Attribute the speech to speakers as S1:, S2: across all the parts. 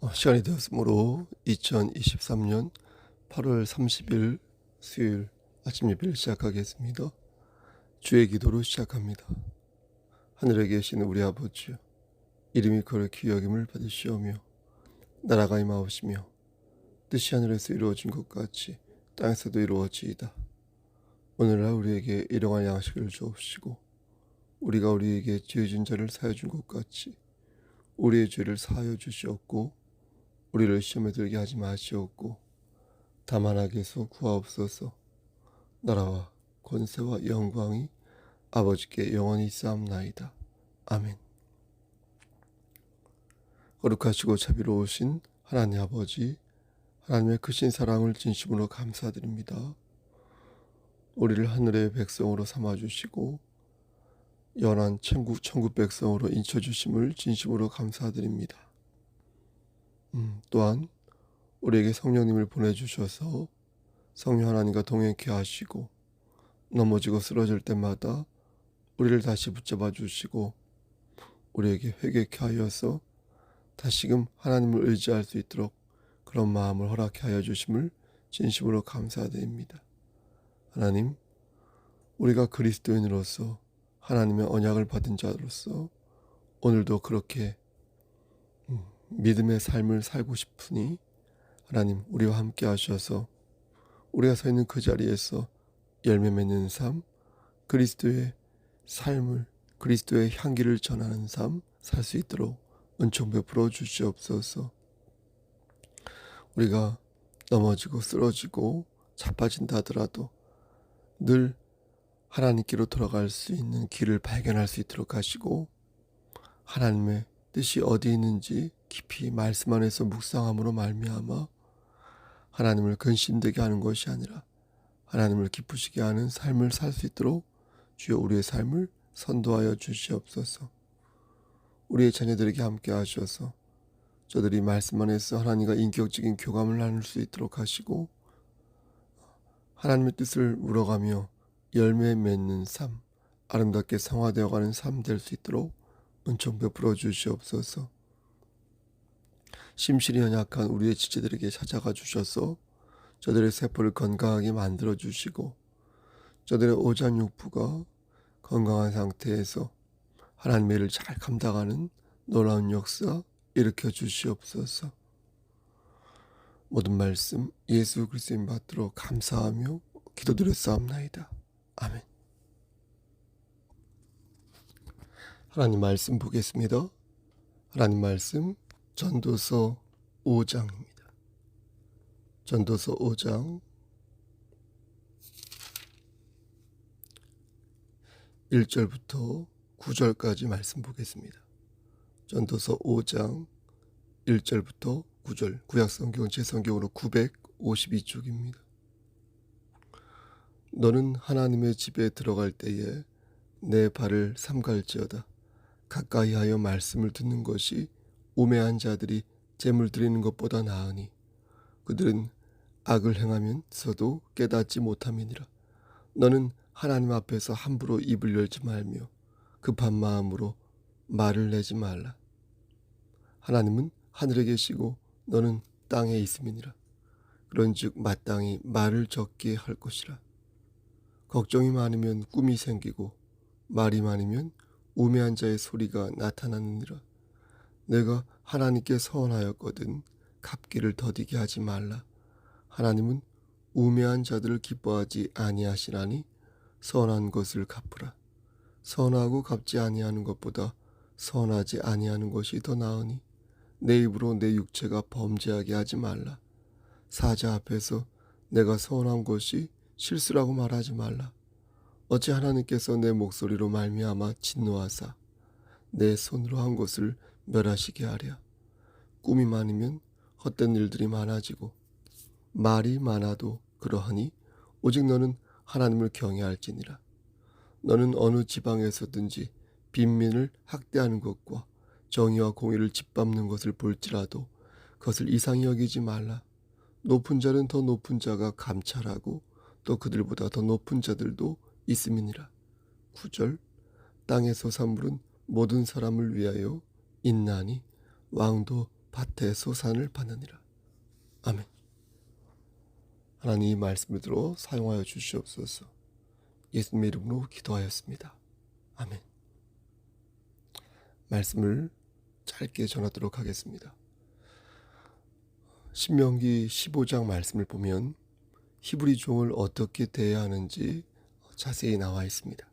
S1: 어, 시간이 되었으므로 2023년 8월 30일 수요일 아침 예배를 시작하겠습니다. 주의 기도로 시작합니다. 하늘에 계신 우리 아버지여 이름이 거룩히 여김을 받으시오며 나라가 임하옵시며 뜻이 하늘에서 이루어진 것 같이 땅에서도 이루어지이다. 오늘날 우리에게 일용할 양식을 주옵시고 우리가 우리에게 죄진 자를 사여 준 것 같이 우리의 죄를 사하여 주시옵고 우리를 시험에 들게 하지 마시옵고 다만 악에서 구하옵소서. 나라와 권세와 영광이 아버지께 영원히 있사옵나이다. 아멘. 거룩하시고 자비로우신 하나님 아버지 하나님의 크신 사랑을 진심으로 감사드립니다. 우리를 하늘의 백성으로 삼아주시고 연한 천국, 천국 백성으로 인쳐주심을 진심으로 감사드립니다. 음, 또한 우리에게 성령님을 보내주셔서 성령 하나님과 동행케 하시고 넘어지고 쓰러질 때마다 우리를 다시 붙잡아 주시고 우리에게 회개케 하여서 다시금 하나님을 의지할 수 있도록 그런 마음을 허락해 하여 주심을 진심으로 감사드립니다. 하나님, 우리가 그리스도인으로서 하나님의 언약을 받은 자로서 오늘도 그렇게 음, 믿음의 삶을 살고 싶으니 하나님 우리와 함께 하셔서 우리가 서 있는 그 자리에서 열매 맺는 삶, 그리스도의 삶을 그리스도의 향기를 전하는 삶 살 수 있도록 은총 베풀어 주시옵소서. 우리가 넘어지고 쓰러지고 자빠진다 하더라도 늘 하나님께로 돌아갈 수 있는 길을 발견할 수 있도록 하시고 하나님의 뜻이 어디 있는지 깊이 말씀 안에서 묵상함으로 말미암아 하나님을 근심되게 하는 것이 아니라 하나님을 기쁘시게 하는 삶을 살 수 있도록 주여 우리의 삶을 선도하여 주시옵소서. 우리의 자녀들에게 함께 하셔서 저들이 말씀 안에서 하나님과 인격적인 교감을 나눌 수 있도록 하시고 하나님의 뜻을 물어가며 열매 맺는 삶, 아름답게 성화되어가는 삶 될 수 있도록 은총 베풀어 주시옵소서. 심실이 연약한 우리의 지체들에게 찾아가 주셔서 저들의 세포를 건강하게 만들어 주시고 저들의 오장육부가 건강한 상태에서 하나님의 일을 잘 감당하는 놀라운 역사 일으켜 주시옵소서. 모든 말씀 예수 그리스도인 받들어 감사하며 기도드렸사옵나이다. 아멘. 하나님 말씀 보겠습니다. 하나님 말씀 전도서 5장입니다. 전도서 5장 1절부터 9절까지 말씀 보겠습니다. 전도서 5장 1절부터 9절 구약성경 제성경으로 952쪽입니다. 너는 하나님의 집에 들어갈 때에 내 발을 삼갈지어다. 가까이 하여 말씀을 듣는 것이 우매한 자들이 재물 드리는 것보다 나으니 그들은 악을 행하면서도 깨닫지 못함이니라. 너는 하나님 앞에서 함부로 입을 열지 말며 급한 마음으로 말을 내지 말라. 하나님은 하늘에 계시고 너는 땅에 있음이니라. 그런즉 마땅히 말을 적게 할 것이라. 걱정이 많으면 꿈이 생기고 말이 많으면 우매한 자의 소리가 나타나느니라. 내가 하나님께 서원하였거든 갚기를 더디게 하지 말라. 하나님은 우매한 자들을 기뻐하지 아니하시나니 선한 것을 갚으라. 선하고 갚지 아니하는 것보다 선하지 아니하는 것이 더 나으니 내 입으로 내 육체가 범죄하게 하지 말라. 사자 앞에서 내가 선한 것이 실수라고 말하지 말라. 어찌 하나님께서 내 목소리로 말미암아 진노하사 내 손으로 한 것을 멸하시게 하랴. 꿈이 많으면 헛된 일들이 많아지고 말이 많아도 그러하니 오직 너는 하나님을 경외할지니라. 너는 어느 지방에서든지 빈민을 학대하는 것과 정의와 공의를 짓밟는 것을 볼지라도 그것을 이상히 여기지 말라. 높은 자는 더 높은 자가 감찰하고 또 그들보다 더 높은 자들도 있음이니라. 9절 땅의 소산물은 모든 사람을 위하여 있나니 왕도 밭의 소산을 받느니라. 아멘. 하나님 이 말씀을 들어 사용하여 주시옵소서. 예수님의 이름으로 기도하였습니다. 아멘. 말씀을 짧게 전하도록 하겠습니다. 신명기 15장 말씀을 보면 히브리 종을 어떻게 대해야 하는지 자세히 나와 있습니다.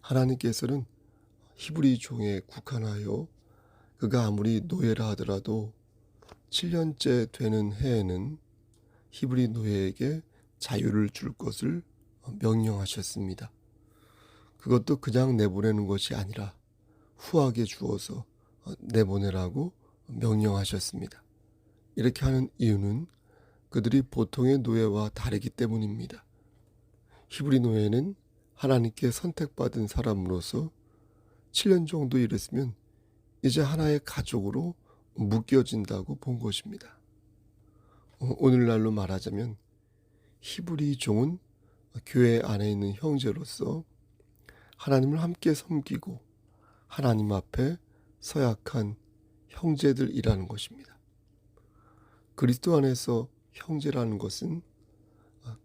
S1: 하나님께서는 히브리 종에 국한하여 그가 아무리 노예라 하더라도 7년째 되는 해에는 히브리 노예에게 자유를 줄 것을 명령하셨습니다. 그것도 그냥 내보내는 것이 아니라 후하게 주어서 내보내라고 명령하셨습니다. 이렇게 하는 이유는 그들이 보통의 노예와 다르기 때문입니다. 히브리 노예는 하나님께 선택받은 사람으로서 7년 정도 일했으면 이제 하나의 가족으로 묶여진다고 본 것입니다. 어, 오늘날로 말하자면 히브리 종은 교회 안에 있는 형제로서 하나님을 함께 섬기고 하나님 앞에 서약한 형제들이라는 것입니다. 그리스도 안에서 형제라는 것은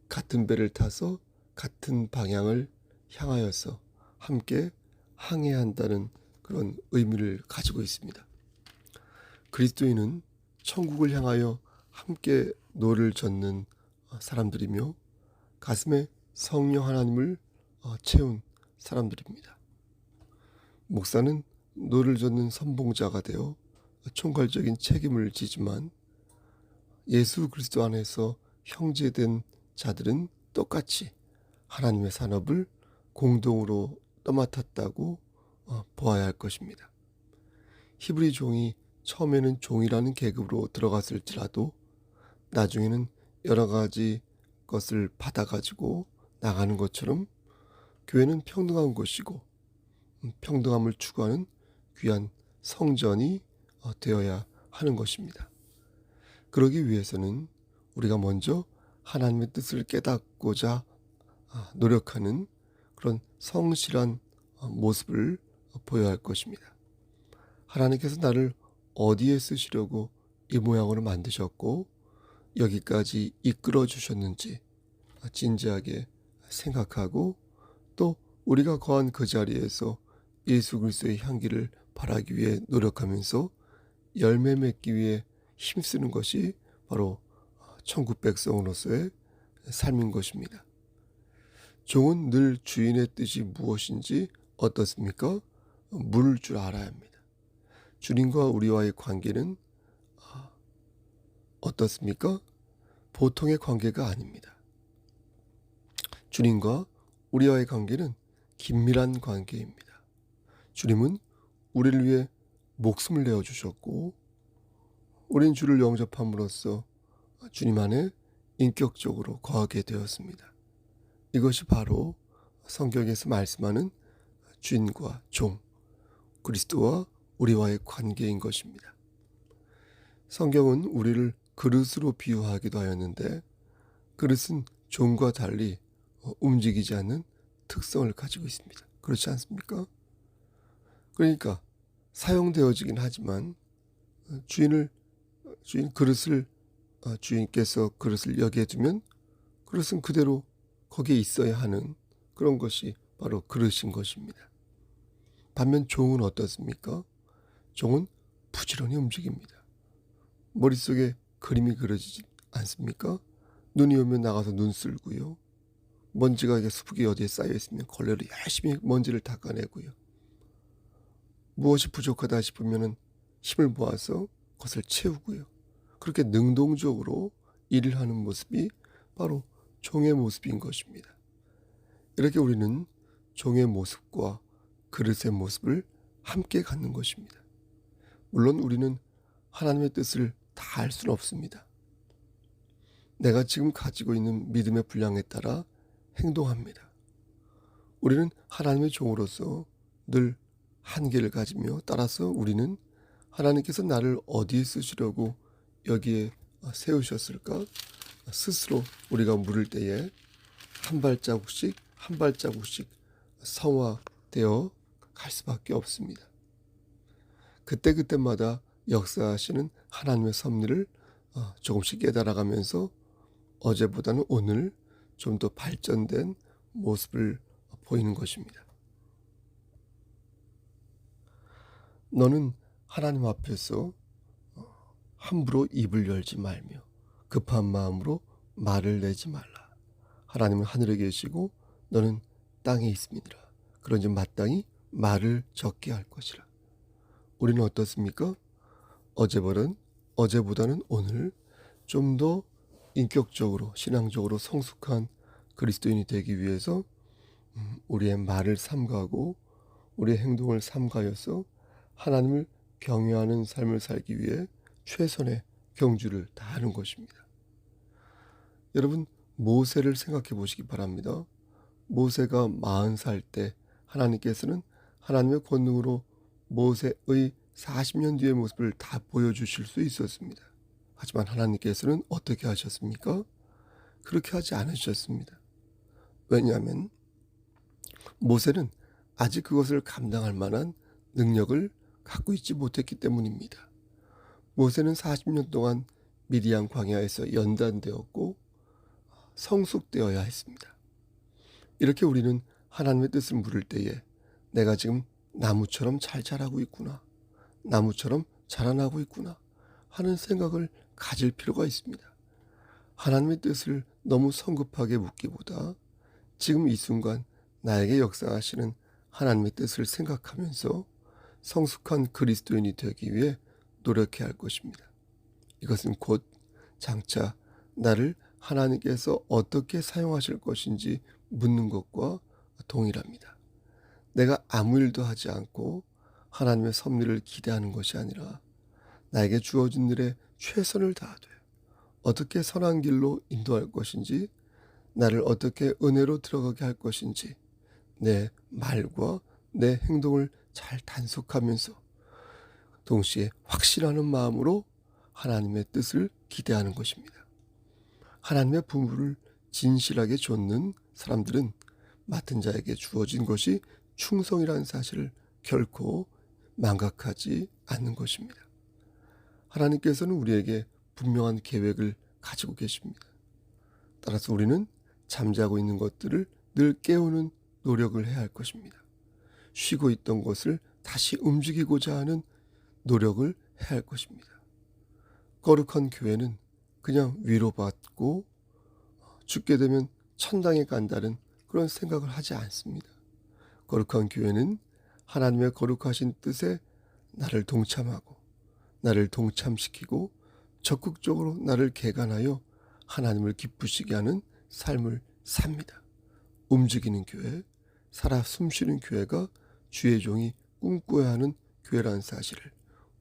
S1: 같은 배를 타서 같은 방향을 향하여서 함께 항해한다는 그런 의미를 가지고 있습니다. 그리스도인은 천국을 향하여 함께 노를 젓는 사람들이며 가슴에 성령 하나님을 채운 사람들입니다. 목사는 노를 젓는 선봉자가 되어 총괄적인 책임을 지지만 예수 그리스도 안에서 형제된 자들은 똑같이 하나님의 산업을 공동으로 떠맡았다고 어, 보아야 할 것입니다. 히브리 종이 처음에는 종이라는 계급으로 들어갔을지라도 나중에는 여러 가지 것을 받아가지고 나가는 것처럼 교회는 평등한 곳이고 음, 평등함을 추구하는 귀한 성전이 어, 되어야 하는 것입니다. 그러기 위해서는 우리가 먼저 하나님의 뜻을 깨닫고자 아, 노력하는 그런 성실한 어, 모습을 보여야 할 것입니다. 하나님께서 나를 어디에 쓰시려고 이 모양으로 만드셨고 여기까지 이끌어 주셨는지 진지하게 생각하고 또 우리가 거한 그 자리에서 예수 그리스도의 향기를 바라기 위해 노력하면서 열매 맺기 위해 힘쓰는 것이 바로 천국 백성으로서의 삶인 것입니다. 종은 늘 주인의 뜻이 무엇인지 어떻습니까? 물을 줄 알아야 합니다. 주님과 우리와의 관계는 아, 어떻습니까? 보통의 관계가 아닙니다. 주님과 우리와의 관계는 긴밀한 관계입니다. 주님은 우리를 위해 목숨을 내어 주셨고 우린 주를 영접함으로써 주님 안에 인격적으로 거하게 되었습니다. 이것이 바로 성경에서 말씀하는 주인과 종, 그리스도와 우리와의 관계인 것입니다. 성경은 우리를 그릇으로 비유하기도 하였는데 그릇은 종과 달리 움직이지 않는 특성을 가지고 있습니다. 그렇지 않습니까? 그러니까 사용되어지긴 하지만 주인을 주인 그릇을 주인께서 그릇을 여기에 두면 그릇은 그대로 거기에 있어야 하는 그런 것이 바로 그릇인 것입니다. 반면 종은 어떻습니까? 종은 부지런히 움직입니다. 머릿속에 그림이 그려지지 않습니까? 눈이 오면 나가서 눈 쓸고요. 먼지가 수북이 어디에 쌓여 있으면 걸레로 열심히 먼지를 닦아내고요. 무엇이 부족하다 싶으면 힘을 모아서 그것을 채우고요. 그렇게 능동적으로 일을 하는 모습이 바로 종의 모습인 것입니다. 이렇게 우리는 종의 모습과 그릇의 모습을 함께 갖는 것입니다. 물론 우리는 하나님의 뜻을 다 알 수는 없습니다. 내가 지금 가지고 있는 믿음의 분량에 따라 행동합니다. 우리는 하나님의 종으로서 늘 한계를 가지며 따라서 우리는 하나님께서 나를 어디에 쓰시려고 여기에 세우셨을까? 스스로 우리가 물을 때에 한 발자국씩 한 발자국씩 성화되어 갈 수밖에 없습니다. 그때그때마다 역사하시는 하나님의 섭리를 어, 조금씩 깨달아가면서 어제보다는 오늘 좀 더 발전된 모습을 보이는 것입니다. 너는 하나님 앞에서 어, 함부로 입을 열지 말며 급한 마음으로 말을 내지 말라. 하나님은 하늘에 계시고 너는 땅에 있습니다. 그런지 마땅히 말을 적게 할 것이라. 우리는 어떻습니까? 어제보다는 어제보다는 오늘 좀 더 인격적으로 신앙적으로 성숙한 그리스도인이 되기 위해서 음, 우리의 말을 삼가고 우리의 행동을 삼가여서 하나님을 경외하는 삶을 살기 위해 최선의 경주를 다 하는 것입니다. 여러분 모세를 생각해 보시기 바랍니다. 모세가 40살 때 하나님께서는 하나님의 권능으로 모세의 40년 뒤의 모습을 다 보여주실 수 있었습니다. 하지만 하나님께서는 어떻게 하셨습니까? 그렇게 하지 않으셨습니다. 왜냐하면 모세는 아직 그것을 감당할 만한 능력을 갖고 있지 못했기 때문입니다. 모세는 40년 동안 미디안 광야에서 연단되었고 성숙되어야 했습니다. 이렇게 우리는 하나님의 뜻을 물을 때에 내가 지금 나무처럼 잘 자라고 있구나. 나무처럼 자라나고 있구나. 하는 생각을 가질 필요가 있습니다. 하나님의 뜻을 너무 성급하게 묻기보다 지금 이 순간 나에게 역사하시는 하나님의 뜻을 생각하면서 성숙한 그리스도인이 되기 위해 노력해야 할 것입니다. 이것은 곧 장차 나를 하나님께서 어떻게 사용하실 것인지 묻는 것과 동일합니다. 내가 아무 일도 하지 않고 하나님의 섭리를 기대하는 것이 아니라 나에게 주어진 일에 최선을 다하되 어떻게 선한 길로 인도할 것인지 나를 어떻게 은혜로 들어가게 할 것인지 내 말과 내 행동을 잘 단속하면서 동시에 확실하는 마음으로 하나님의 뜻을 기대하는 것입니다. 하나님의 부모를 진실하게 좇는 사람들은 맡은 자에게 주어진 것이 충성이라는 사실을 결코 망각하지 않는 것입니다. 하나님께서는 우리에게 분명한 계획을 가지고 계십니다. 따라서 우리는 잠자고 있는 것들을 늘 깨우는 노력을 해야 할 것입니다. 쉬고 있던 것을 다시 움직이고자 하는 노력을 해야 할 것입니다. 거룩한 교회는 그냥 위로받고 죽게 되면 천당에 간다는 그런 생각을 하지 않습니다. 거룩한 교회는 하나님의 거룩하신 뜻에 나를 동참하고 나를 동참시키고 적극적으로 나를 개간하여 하나님을 기쁘시게 하는 삶을 삽니다. 움직이는 교회, 살아 숨쉬는 교회가 주의 종이 꿈꿔야 하는 교회라는 사실을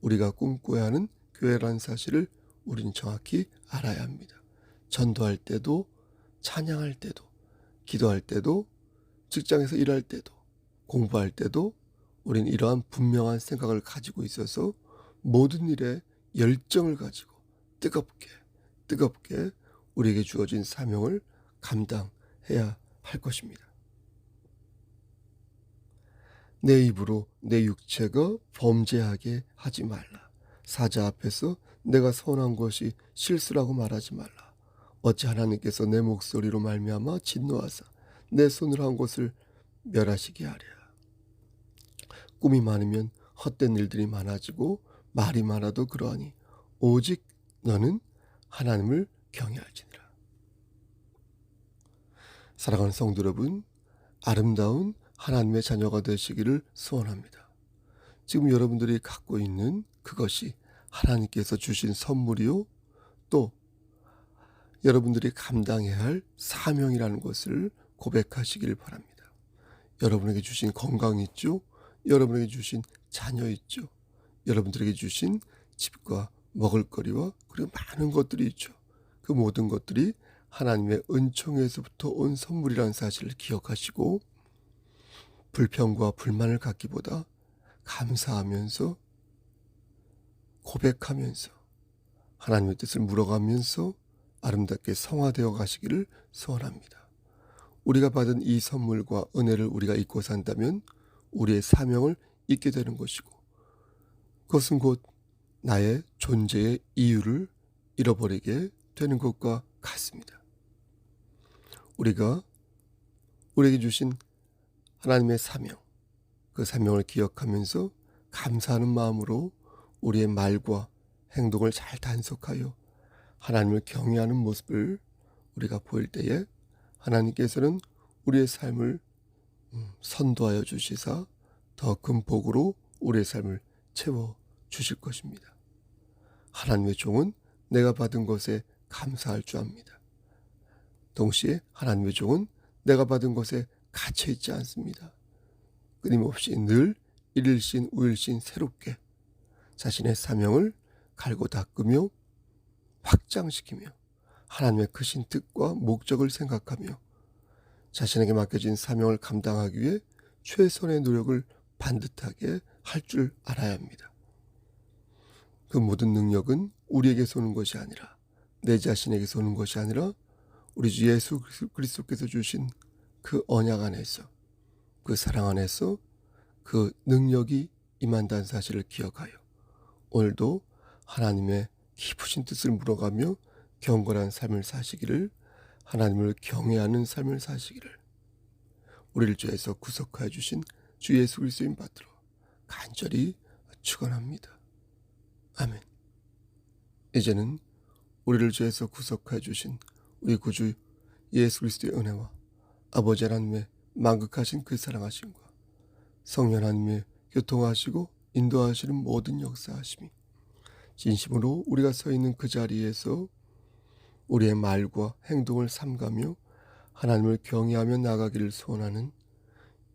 S1: 우리가 꿈꿔야 하는 교회라는 사실을 우리는 정확히 알아야 합니다. 전도할 때도 찬양할 때도 기도할 때도 직장에서 일할 때도 공부할 때도 우리는 이러한 분명한 생각을 가지고 있어서 모든 일에 열정을 가지고 뜨겁게 뜨겁게 우리에게 주어진 사명을 감당해야 할 것입니다. 내 입으로 내 육체가 범죄하게 하지 말라. 사자 앞에서 내가 선한 것이 실수라고 말하지 말라. 어찌 하나님께서 내 목소리로 말미암아 진노하사 내 손으로 한 것을 멸하시게 하랴. 꿈이 많으면 헛된 일들이 많아지고 말이 많아도 그러하니 오직 너는 하나님을 경외할지니라. 사랑하는 성도 여러분, 아름다운 하나님의 자녀가 되시기를 소원합니다. 지금 여러분들이 갖고 있는 그것이 하나님께서 주신 선물이요. 또 여러분들이 감당해야 할 사명이라는 것을 고백하시길 바랍니다. 여러분에게 주신 건강 있죠? 여러분에게 주신 자녀 있죠? 여러분들에게 주신 집과 먹을거리와 그리고 많은 것들이 있죠. 그 모든 것들이 하나님의 은총에서부터 온 선물이라는 사실을 기억하시고 불평과 불만을 갖기보다 감사하면서 고백하면서 하나님의 뜻을 물어가면서 아름답게 성화되어 가시기를 소원합니다. 우리가 받은 이 선물과 은혜를 우리가 잊고 산다면 우리의 사명을 잊게 되는 것이고 그것은 곧 나의 존재의 이유를 잃어버리게 되는 것과 같습니다. 우리가 우리에게 주신 하나님의 사명, 그 사명을 기억하면서 감사하는 마음으로 우리의 말과 행동을 잘 단속하여 하나님을 경외하는 모습을 우리가 보일 때에 하나님께서는 우리의 삶을 음, 선도하여 주시사 더 큰 복으로 우리의 삶을 채워 주실 것입니다. 하나님의 종은 내가 받은 것에 감사할 줄 압니다. 동시에 하나님의 종은 내가 받은 것에 갇혀 있지 않습니다. 끊임없이 늘 일일신 우일신 새롭게 자신의 사명을 갈고 닦으며 확장시키며 하나님의 크신 뜻과 목적을 생각하며 자신에게 맡겨진 사명을 감당하기 위해 최선의 노력을 반듯하게 할 줄 알아야 합니다. 그 모든 능력은 우리에게서 오는 것이 아니라 내 자신에게서 오는 것이 아니라 우리 주 예수 그리스도께서 주신 그 언약 안에서 그 사랑 안에서 그 능력이 임한다는 사실을 기억하여 오늘도 하나님의 깊으신 뜻을 물어가며 경건한 삶을 사시기를 하나님을 경외하는 삶을 사시기를 우리를 죄에서 구속하여 주신 주 예수 그리스도인 받들어 간절히 축원합니다. 아멘. 이제는 우리를 죄에서 구속하여 주신 우리 구주 예수 그리스도의 은혜와 아버지 하나님의 만극하신 그 사랑하심과 성령 하나님의 교통하시고 인도하시는 모든 역사하심이 진심으로 우리가 서 있는 그 자리에서 우리의 말과 행동을 삼가며 하나님을 경외하며 나가기를 소원하는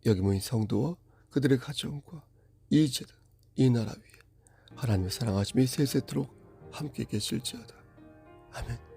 S1: 여기 모인 성도와 그들의 가정과 이 재단, 이 나라 위에 하나님의 사랑하심이 세세토록 함께 계실지어다. 아멘.